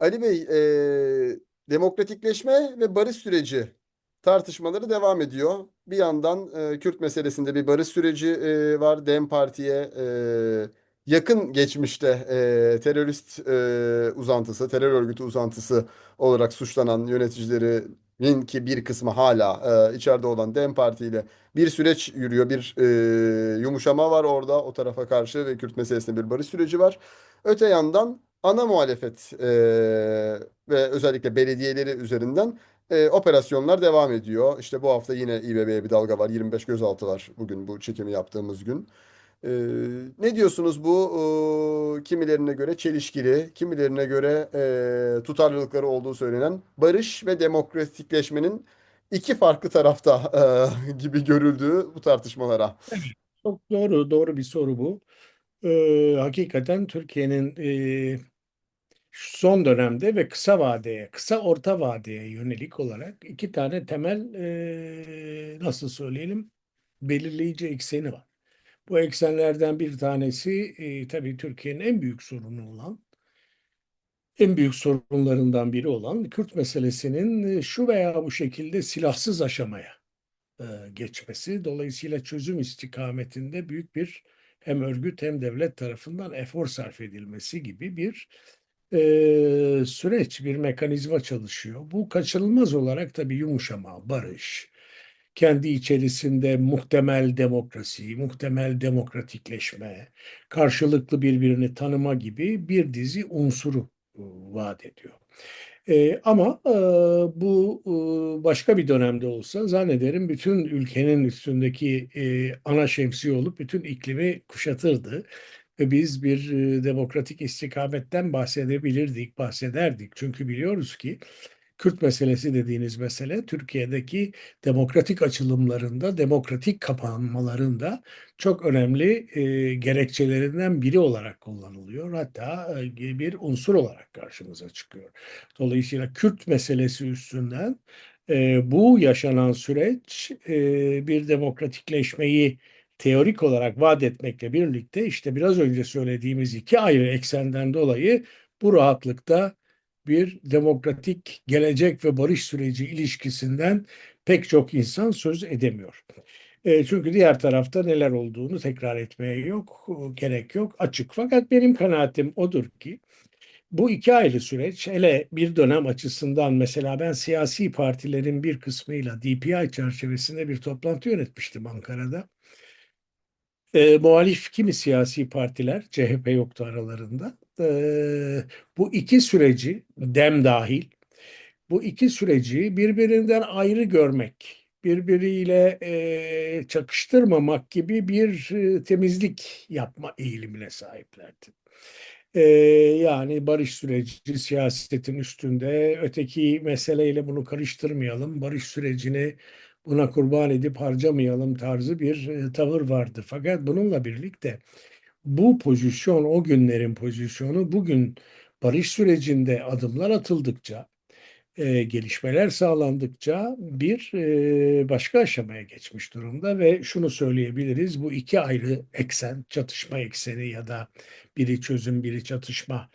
Ali Bey, e, demokratikleşme ve barış süreci tartışmaları devam ediyor. Bir yandan e, Kürt meselesinde bir barış süreci e, var. DEM Parti'ye e, yakın geçmişte e, terörist e, uzantısı, terör örgütü uzantısı olarak suçlanan yöneticilerin ki bir kısmı hala e, içeride olan DEM Parti ile bir süreç yürüyor. Bir e, yumuşama var orada o tarafa karşı ve Kürt meselesinde bir barış süreci var. Öte yandan ana muhalefet e, ve özellikle belediyeleri üzerinden e, operasyonlar devam ediyor. İşte bu hafta yine İBB'ye bir dalga var. 25 gözaltı var bugün bu çekimi yaptığımız gün. E, ne diyorsunuz bu e, kimilerine göre çelişkili, kimilerine göre e, tutarlılıkları olduğu söylenen barış ve demokratikleşmenin iki farklı tarafta e, gibi görüldüğü bu tartışmalara. Çok doğru, doğru bir soru bu. Ee, hakikaten Türkiye'nin e, son dönemde ve kısa vadeye, kısa orta vadeye yönelik olarak iki tane temel e, nasıl söyleyelim belirleyici ekseni var. Bu eksenlerden bir tanesi e, tabii Türkiye'nin en büyük sorunu olan, en büyük sorunlarından biri olan Kürt meselesinin şu veya bu şekilde silahsız aşamaya e, geçmesi. Dolayısıyla çözüm istikametinde büyük bir hem örgüt hem devlet tarafından efor sarf edilmesi gibi bir e, süreç, bir mekanizma çalışıyor. Bu kaçınılmaz olarak tabii yumuşama, barış, kendi içerisinde muhtemel demokrasi, muhtemel demokratikleşme, karşılıklı birbirini tanıma gibi bir dizi unsuru vaat ediyor. E, ama e, bu e, başka bir dönemde olsa zannederim bütün ülkenin üstündeki e, ana şemsiye olup bütün iklimi kuşatırdı. Ve biz bir e, demokratik istikametten bahsedebilirdik, bahsederdik. Çünkü biliyoruz ki Kürt meselesi dediğiniz mesele Türkiye'deki demokratik açılımlarında, demokratik kapanmalarında çok önemli e, gerekçelerinden biri olarak kullanılıyor. Hatta e, bir unsur olarak karşımıza çıkıyor. Dolayısıyla Kürt meselesi üstünden e, bu yaşanan süreç e, bir demokratikleşmeyi teorik olarak vaat etmekle birlikte işte biraz önce söylediğimiz iki ayrı eksenden dolayı bu rahatlıkta bir demokratik gelecek ve barış süreci ilişkisinden pek çok insan söz edemiyor. E, çünkü diğer tarafta neler olduğunu tekrar etmeye yok, gerek yok, açık. Fakat benim kanaatim odur ki bu iki ayrı süreç hele bir dönem açısından mesela ben siyasi partilerin bir kısmıyla DPI çerçevesinde bir toplantı yönetmiştim Ankara'da. E, muhalif kimi siyasi partiler, CHP yoktu aralarında, e, bu iki süreci, dem dahil, bu iki süreci birbirinden ayrı görmek, birbiriyle e, çakıştırmamak gibi bir e, temizlik yapma eğilimine sahiplerdi. E, yani barış süreci siyasetin üstünde, öteki meseleyle bunu karıştırmayalım, barış sürecini buna kurban edip harcamayalım tarzı bir e, tavır vardı. Fakat bununla birlikte bu pozisyon o günlerin pozisyonu bugün barış sürecinde adımlar atıldıkça e, gelişmeler sağlandıkça bir e, başka aşamaya geçmiş durumda ve şunu söyleyebiliriz bu iki ayrı eksen çatışma ekseni ya da biri çözüm biri çatışma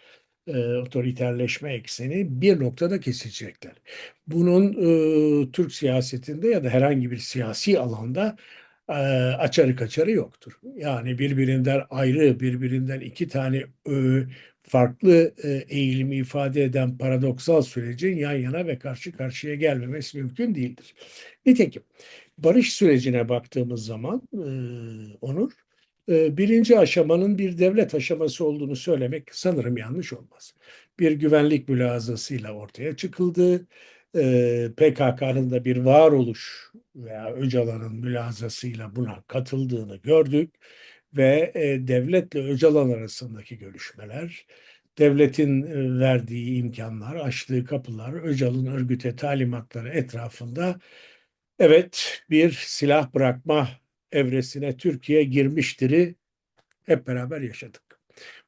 e, otoriterleşme ekseni bir noktada kesecekler. Bunun e, Türk siyasetinde ya da herhangi bir siyasi alanda e, açarı kaçarı yoktur. Yani birbirinden ayrı, birbirinden iki tane e, farklı e, eğilimi ifade eden paradoksal sürecin yan yana ve karşı karşıya gelmemesi mümkün değildir. Nitekim barış sürecine baktığımız zaman e, Onur, birinci aşamanın bir devlet aşaması olduğunu söylemek sanırım yanlış olmaz. Bir güvenlik mülazasıyla ortaya çıkıldı. E, PKK'nın da bir varoluş veya Öcalan'ın mülazasıyla buna katıldığını gördük ve e, devletle Öcalan arasındaki görüşmeler, devletin e, verdiği imkanlar, açtığı kapılar, Öcalan örgüte talimatları etrafında evet bir silah bırakma evresine Türkiye girmiştir'i hep beraber yaşadık.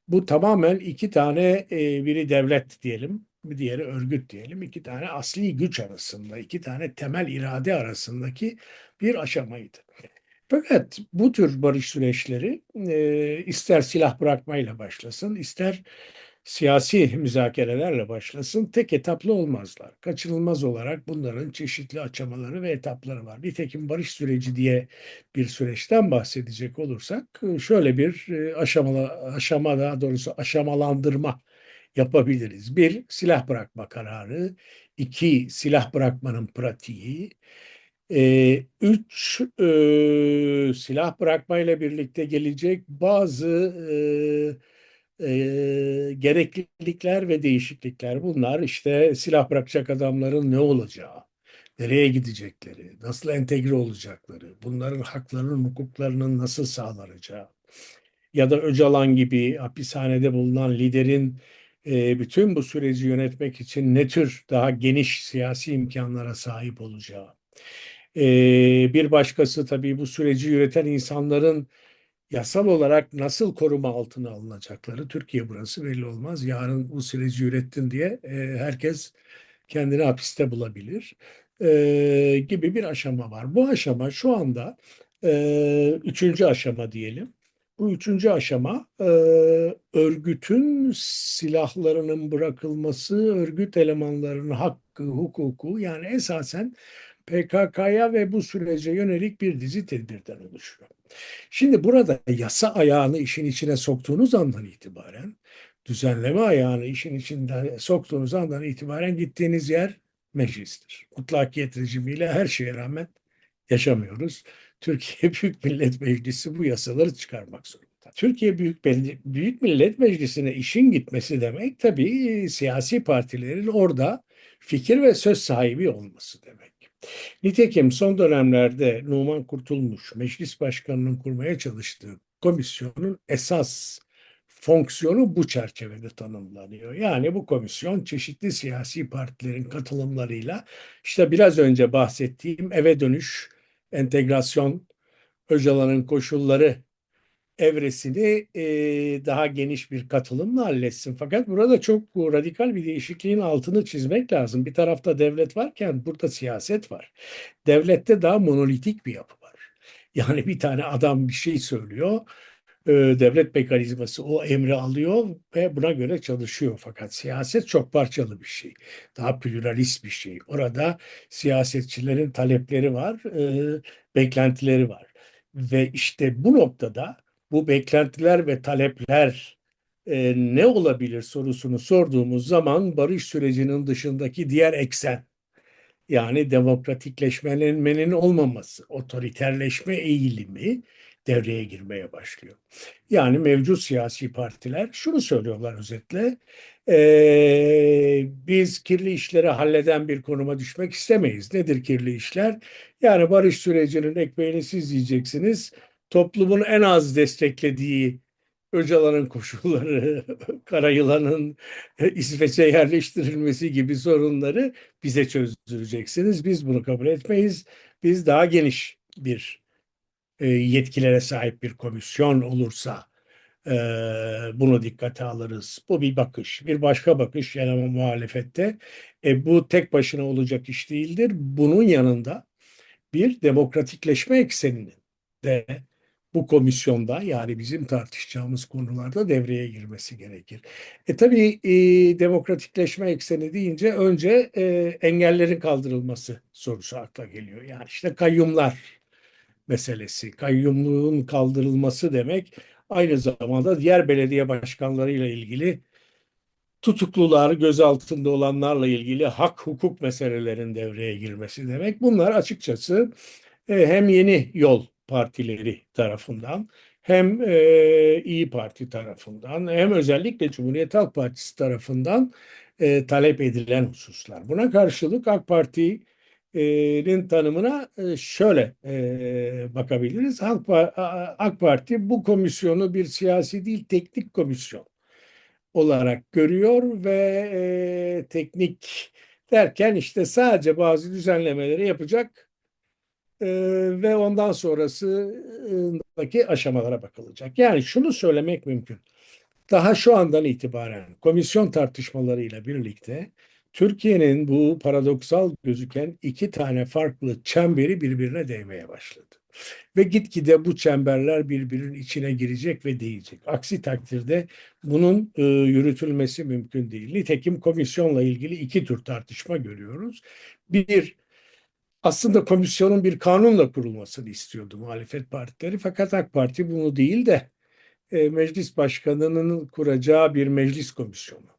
Bu tamamen iki tane e, biri devlet diyelim, bir diğeri örgüt diyelim. iki tane asli güç arasında, iki tane temel irade arasındaki bir aşamaydı. Fakat bu tür barış süreçleri e, ister silah bırakmayla başlasın, ister siyasi müzakerelerle başlasın, tek etaplı olmazlar. Kaçınılmaz olarak bunların çeşitli aşamaları ve etapları var. Nitekim barış süreci diye bir süreçten bahsedecek olursak, şöyle bir e, aşamalı, aşama daha doğrusu aşamalandırma yapabiliriz. Bir, silah bırakma kararı. iki silah bırakmanın pratiği. E, üç, e, silah bırakmayla birlikte gelecek bazı e, e, gereklilikler ve değişiklikler. Bunlar işte silah bırakacak adamların ne olacağı, nereye gidecekleri, nasıl entegre olacakları, bunların haklarının, hukuklarının nasıl sağlanacağı ya da Öcalan gibi hapishanede bulunan liderin e, bütün bu süreci yönetmek için ne tür daha geniş siyasi imkanlara sahip olacağı. E, bir başkası tabii bu süreci yöneten insanların yasal olarak nasıl koruma altına alınacakları Türkiye burası belli olmaz. Yarın bu süreci yönettin diye e, herkes kendini hapiste bulabilir e, gibi bir aşama var. Bu aşama şu anda e, üçüncü aşama diyelim. Bu üçüncü aşama e, örgütün silahlarının bırakılması, örgüt elemanlarının hakkı, hukuku yani esasen PKK'ya ve bu sürece yönelik bir dizi tedbirden oluşuyor. Şimdi burada yasa ayağını işin içine soktuğunuz andan itibaren, düzenleme ayağını işin içinden soktuğunuz andan itibaren gittiğiniz yer meclistir. Mutlakiyet rejimiyle her şeye rağmen yaşamıyoruz. Türkiye Büyük Millet Meclisi bu yasaları çıkarmak zorunda. Türkiye Büyük, Büyük Millet Meclisi'ne işin gitmesi demek tabii siyasi partilerin orada fikir ve söz sahibi olması demek. Nitekim son dönemlerde Numan Kurtulmuş, meclis başkanının kurmaya çalıştığı komisyonun esas fonksiyonu bu çerçevede tanımlanıyor. Yani bu komisyon çeşitli siyasi partilerin katılımlarıyla işte biraz önce bahsettiğim eve dönüş, entegrasyon, Öcalan'ın koşulları evresini e, daha geniş bir katılımla halletsin. Fakat burada çok radikal bir değişikliğin altını çizmek lazım. Bir tarafta devlet varken burada siyaset var. Devlette daha monolitik bir yapı var. Yani bir tane adam bir şey söylüyor devlet mekanizması o emri alıyor ve buna göre çalışıyor. Fakat siyaset çok parçalı bir şey. Daha pluralist bir şey. Orada siyasetçilerin talepleri var, beklentileri var. Ve işte bu noktada bu beklentiler ve talepler ne olabilir sorusunu sorduğumuz zaman barış sürecinin dışındaki diğer eksen yani demokratikleşmenin olmaması, otoriterleşme eğilimi devreye girmeye başlıyor. Yani mevcut siyasi partiler şunu söylüyorlar özetle, e, biz kirli işleri halleden bir konuma düşmek istemeyiz. Nedir kirli işler? Yani barış sürecinin ekmeğini siz yiyeceksiniz. Toplumun en az desteklediği Öcalan'ın koşulları, Karayılan'ın İsveç'e yerleştirilmesi gibi sorunları bize çözdüreceksiniz. Biz bunu kabul etmeyiz. Biz daha geniş bir e, yetkilere sahip bir komisyon olursa e, bunu dikkate alırız. Bu bir bakış. Bir başka bakış yani muhalefette e, bu tek başına olacak iş değildir. Bunun yanında bir demokratikleşme ekseninin de bu komisyonda yani bizim tartışacağımız konularda devreye girmesi gerekir. E tabii e, demokratikleşme ekseni deyince önce e, engellerin kaldırılması sorusu akla geliyor. Yani işte kayyumlar meselesi, kayyumluğun kaldırılması demek aynı zamanda diğer belediye başkanlarıyla ilgili tutuklular, gözaltında olanlarla ilgili hak hukuk meselelerin devreye girmesi demek. Bunlar açıkçası hem yeni yol partileri tarafından hem e, İyi Parti tarafından hem özellikle Cumhuriyet Halk Partisi tarafından e, talep edilen hususlar. Buna karşılık AK Parti nin tanımına şöyle bakabiliriz. AK Parti bu komisyonu bir siyasi değil teknik komisyon olarak görüyor ve teknik derken işte sadece bazı düzenlemeleri yapacak ve ondan sonrasındaki aşamalara bakılacak. Yani şunu söylemek mümkün. Daha şu andan itibaren komisyon tartışmalarıyla birlikte Türkiye'nin bu paradoksal gözüken iki tane farklı çemberi birbirine değmeye başladı. Ve gitgide bu çemberler birbirinin içine girecek ve değecek. Aksi takdirde bunun e, yürütülmesi mümkün değil. Nitekim komisyonla ilgili iki tür tartışma görüyoruz. Bir, aslında komisyonun bir kanunla kurulmasını istiyordu muhalefet partileri. Fakat AK Parti bunu değil de e, meclis başkanının kuracağı bir meclis komisyonu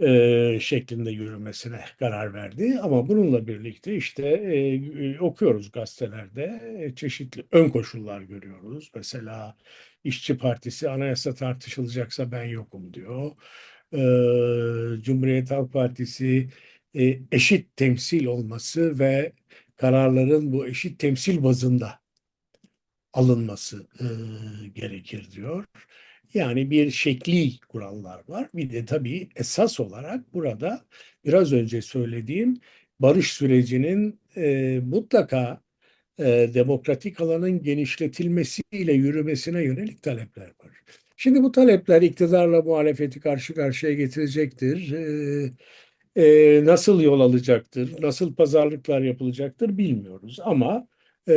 e, şeklinde yürümesine karar verdi. Ama bununla birlikte işte e, e, okuyoruz gazetelerde e, çeşitli ön koşullar görüyoruz. Mesela İşçi Partisi anayasa tartışılacaksa ben yokum diyor. E, Cumhuriyet Halk Partisi e, eşit temsil olması ve kararların bu eşit temsil bazında alınması e, gerekir diyor. Yani bir şekli kurallar var. Bir de tabii esas olarak burada biraz önce söylediğim barış sürecinin e, mutlaka e, demokratik alanın genişletilmesiyle yürümesine yönelik talepler var. Şimdi bu talepler iktidarla muhalefeti karşı karşıya getirecektir. E, e, nasıl yol alacaktır, nasıl pazarlıklar yapılacaktır bilmiyoruz. Ama e,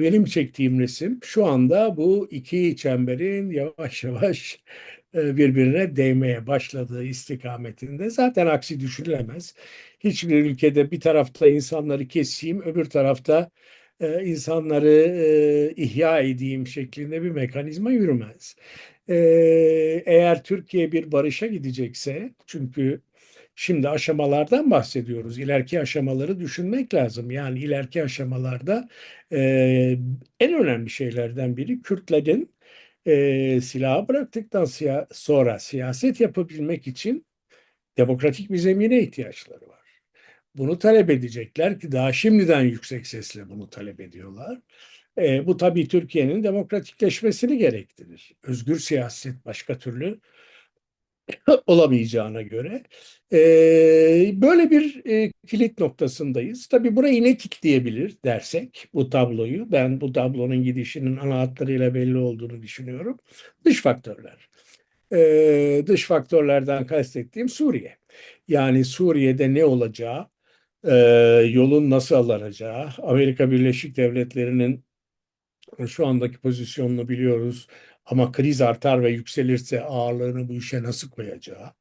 benim çektiğim resim şu anda bu iki çemberin yavaş yavaş e, birbirine değmeye başladığı istikametinde. Zaten aksi düşünülemez. Hiçbir ülkede bir tarafta insanları keseyim, öbür tarafta e, insanları e, ihya edeyim şeklinde bir mekanizma yürümez. E, eğer Türkiye bir barışa gidecekse, çünkü Şimdi aşamalardan bahsediyoruz. İleriki aşamaları düşünmek lazım. Yani ileriki aşamalarda e, en önemli şeylerden biri Kürtlerin e, silahı bıraktıktan siya sonra siyaset yapabilmek için demokratik bir zemine ihtiyaçları var. Bunu talep edecekler ki daha şimdiden yüksek sesle bunu talep ediyorlar. E, bu tabii Türkiye'nin demokratikleşmesini gerektirir. Özgür siyaset başka türlü olamayacağına göre e, böyle bir e, kilit noktasındayız. Tabii burayı ne kitleyebilir dersek bu tabloyu ben bu tablonun gidişinin ana hatlarıyla belli olduğunu düşünüyorum. Dış faktörler. E, dış faktörlerden kastettiğim Suriye. Yani Suriye'de ne olacağı, e, yolun nasıl alınacağı, Amerika Birleşik Devletleri'nin şu andaki pozisyonunu biliyoruz ama kriz artar ve yükselirse ağırlığını bu işe nasıl koyacağı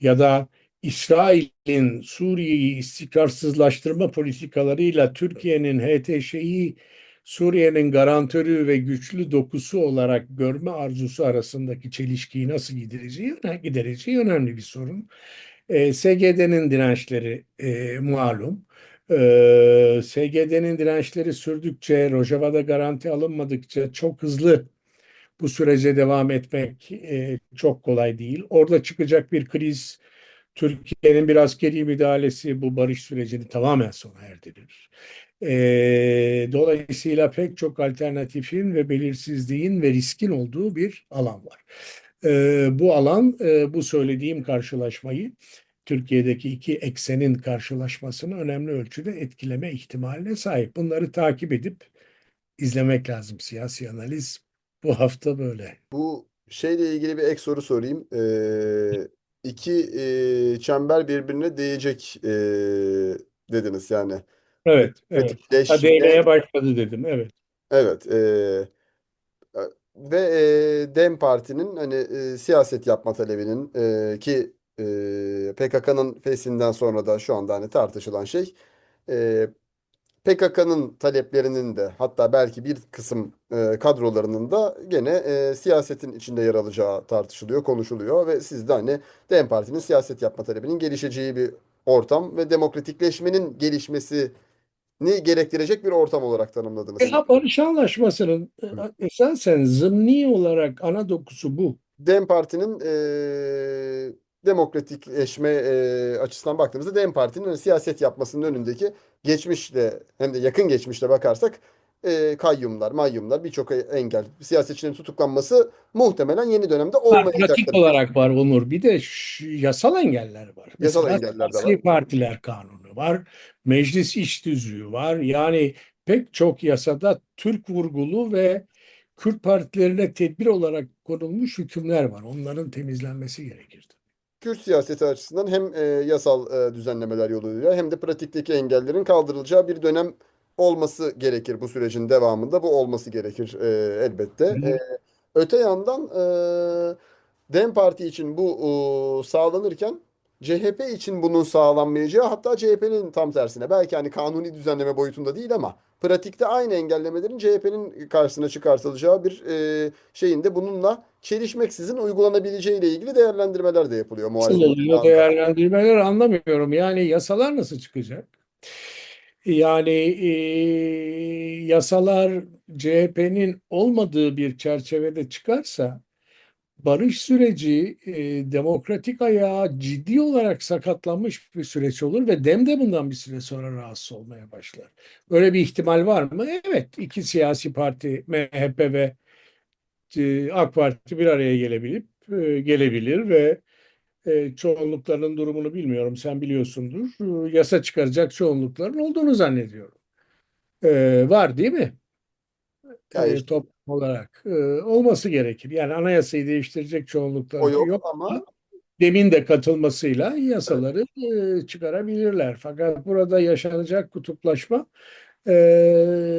ya da İsrail'in Suriye'yi istikrarsızlaştırma politikalarıyla Türkiye'nin HTŞ'yi Suriye'nin garantörü ve güçlü dokusu olarak görme arzusu arasındaki çelişkiyi nasıl gidereceği, gidereceği önemli bir sorun. E, SGD'nin dirençleri e, malum. E, SGD'nin dirençleri sürdükçe, Rojava'da garanti alınmadıkça çok hızlı bu sürece devam etmek e, çok kolay değil. Orada çıkacak bir kriz Türkiye'nin bir askeri müdahalesi bu barış sürecini tamamen sona erdirir. E, dolayısıyla pek çok alternatifin ve belirsizliğin ve riskin olduğu bir alan var. E, bu alan e, bu söylediğim karşılaşmayı Türkiye'deki iki eksenin karşılaşmasını önemli ölçüde etkileme ihtimaline sahip. Bunları takip edip izlemek lazım siyasi analiz bu hafta böyle. Bu şeyle ilgili bir ek soru sorayım. Ee, iki e, çember birbirine değecek e, dediniz yani. Evet, evet. Demokratikleşme, değmeye başladı dedim. Evet. evet. e, ve e, Dem Parti'nin hani e, siyaset yapma talebinin e, ki e, PKK'nın fesinden sonra da şu anda hani tartışılan şey e, PKK'nın taleplerinin de hatta belki bir kısım e, kadrolarının da gene e, siyasetin içinde yer alacağı tartışılıyor, konuşuluyor ve siz de hani DEM Parti'nin siyaset yapma talebinin gelişeceği bir ortam ve demokratikleşmenin gelişmesini gerektirecek bir ortam olarak tanımladınız. Ya barış anlaşmasının e, esasen zımni olarak ana dokusu bu. DEM Parti'nin e, demokratikleşme e, açısından baktığımızda DEM Parti'nin hani siyaset yapmasının önündeki geçmişle hem de yakın geçmişle bakarsak e, kayyumlar, mayyumlar birçok engel, siyasetçinin tutuklanması muhtemelen yeni dönemde Pratik olmayacaktır. olarak var Onur. Bir de yasal engeller var. Yasal Mesela engeller de var. partiler kanunu var. Meclis iş tüzüğü var. Yani pek çok yasada Türk vurgulu ve Kürt partilerine tedbir olarak konulmuş hükümler var. Onların temizlenmesi gerekir. Kürt siyaseti açısından hem e, yasal e, düzenlemeler yoluyla hem de pratikteki engellerin kaldırılacağı bir dönem olması gerekir bu sürecin devamında. Bu olması gerekir e, elbette. E, öte yandan e, DEM Parti için bu e, sağlanırken CHP için bunun sağlanmayacağı hatta CHP'nin tam tersine belki hani kanuni düzenleme boyutunda değil ama pratikte aynı engellemelerin CHP'nin karşısına çıkartılacağı bir e, şeyin de bununla çelişmeksizin uygulanabileceği ile ilgili değerlendirmeler de yapılıyor Nasıl muhalefet. oluyor değerlendirmeler anlamıyorum. Yani yasalar nasıl çıkacak? Yani e, yasalar CHP'nin olmadığı bir çerçevede çıkarsa barış süreci e, demokratik ayağı ciddi olarak sakatlanmış bir süreç olur ve DEM de bundan bir süre sonra rahatsız olmaya başlar. Böyle bir ihtimal var mı? Evet, iki siyasi parti MHP ve e, AK Parti bir araya gelebilip e, gelebilir ve e, çoğunluklarının durumunu bilmiyorum. Sen biliyorsundur. E, yasa çıkaracak çoğunlukların olduğunu zannediyorum. E, var değil mi? Ya E, toplum olarak E, olması gerekir. Yani anayasayı değiştirecek çoğunluklar o yok yok. ama Demin de katılmasıyla yasaları e, çıkarabilirler. Fakat burada yaşanacak kutuplaşma e,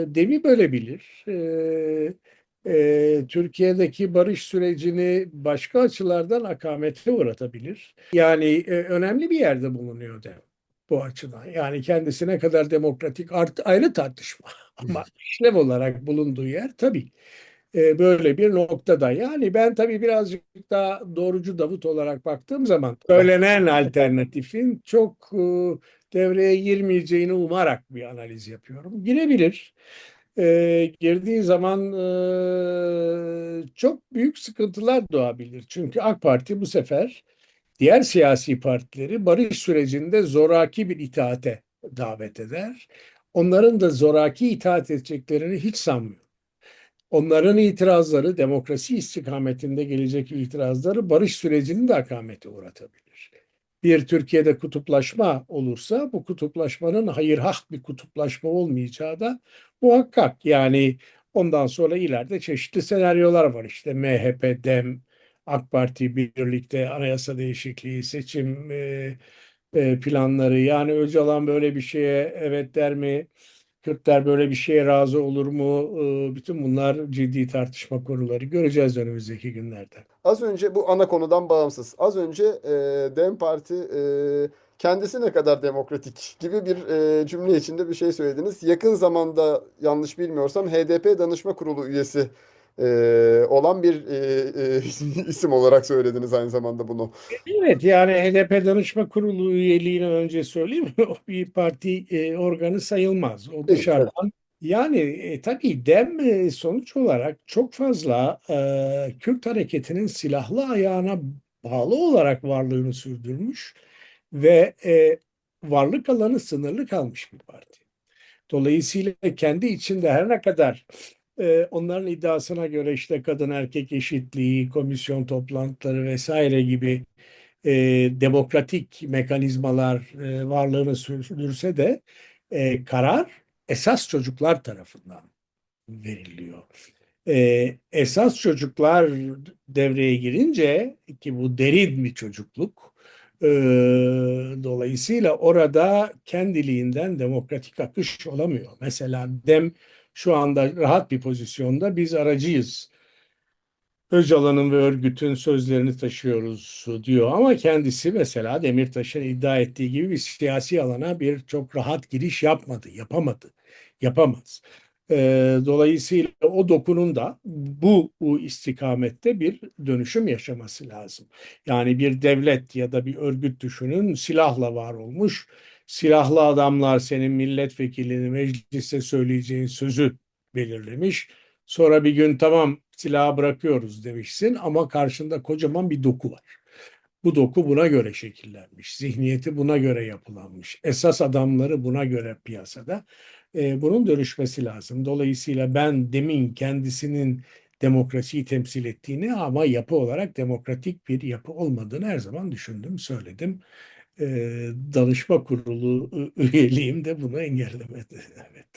demi bölebilir. E, e, Türkiye'deki barış sürecini başka açılardan akamete uğratabilir. Yani e, önemli bir yerde bulunuyor dem bu açıdan. Yani kendisi ne kadar demokratik art, ayrı tartışma. Ama işlev olarak bulunduğu yer tabii e, böyle bir noktada. Yani ben tabii birazcık daha doğrucu Davut olarak baktığım zaman söylenen alternatifin çok e, devreye girmeyeceğini umarak bir analiz yapıyorum. Girebilir. E, girdiği zaman e, çok büyük sıkıntılar doğabilir. Çünkü AK Parti bu sefer diğer siyasi partileri barış sürecinde zoraki bir itaate davet eder. Onların da zoraki itaat edeceklerini hiç sanmıyorum. Onların itirazları, demokrasi istikametinde gelecek itirazları barış sürecini de akamete uğratabilir. Bir Türkiye'de kutuplaşma olursa bu kutuplaşmanın hayırhah bir kutuplaşma olmayacağı da muhakkak. Yani ondan sonra ileride çeşitli senaryolar var. İşte MHP, DEM, AK Parti birlikte anayasa değişikliği, seçim e, e, planları. Yani Öcalan böyle bir şeye evet der mi? Kürtler böyle bir şeye razı olur mu? Ee, Bütün bunlar ciddi tartışma konuları. Göreceğiz önümüzdeki günlerde. Az önce bu ana konudan bağımsız. Az önce e, DEM Parti e, kendisi ne kadar demokratik gibi bir e, cümle içinde bir şey söylediniz. Yakın zamanda yanlış bilmiyorsam HDP Danışma Kurulu üyesi e, olan bir e, e, isim olarak söylediniz aynı zamanda bunu. Evet yani HDP Danışma Kurulu üyeliğini önce söyleyeyim. O bir parti e, organı sayılmaz. O dışarıdan. Yani e, tabii DEM e, sonuç olarak çok fazla e, Kürt hareketinin silahlı ayağına bağlı olarak varlığını sürdürmüş ve e, varlık alanı sınırlı kalmış bir parti. Dolayısıyla kendi içinde her ne kadar e, onların iddiasına göre işte kadın erkek eşitliği, komisyon toplantıları vesaire gibi e, demokratik mekanizmalar e, varlığını sürdürse de e, karar esas çocuklar tarafından veriliyor. E, esas çocuklar devreye girince ki bu derin bir çocukluk e, dolayısıyla orada kendiliğinden demokratik akış olamıyor. Mesela DEM şu anda rahat bir pozisyonda biz aracıyız. Öcalan'ın ve örgütün sözlerini taşıyoruz diyor ama kendisi mesela Demirtaş'ın iddia ettiği gibi bir siyasi alana bir çok rahat giriş yapmadı, yapamadı, yapamaz. Ee, dolayısıyla o dokunun da bu, bu istikamette bir dönüşüm yaşaması lazım. Yani bir devlet ya da bir örgüt düşünün silahla var olmuş. Silahlı adamlar senin milletvekilini mecliste söyleyeceğin sözü belirlemiş. Sonra bir gün tamam silahı bırakıyoruz demişsin ama karşında kocaman bir doku var. Bu doku buna göre şekillenmiş. Zihniyeti buna göre yapılanmış. Esas adamları buna göre piyasada. E, bunun dönüşmesi lazım. Dolayısıyla ben demin kendisinin demokrasiyi temsil ettiğini ama yapı olarak demokratik bir yapı olmadığını her zaman düşündüm, söyledim. Danışma kurulu üyeliğim de bunu engellemedi. Evet.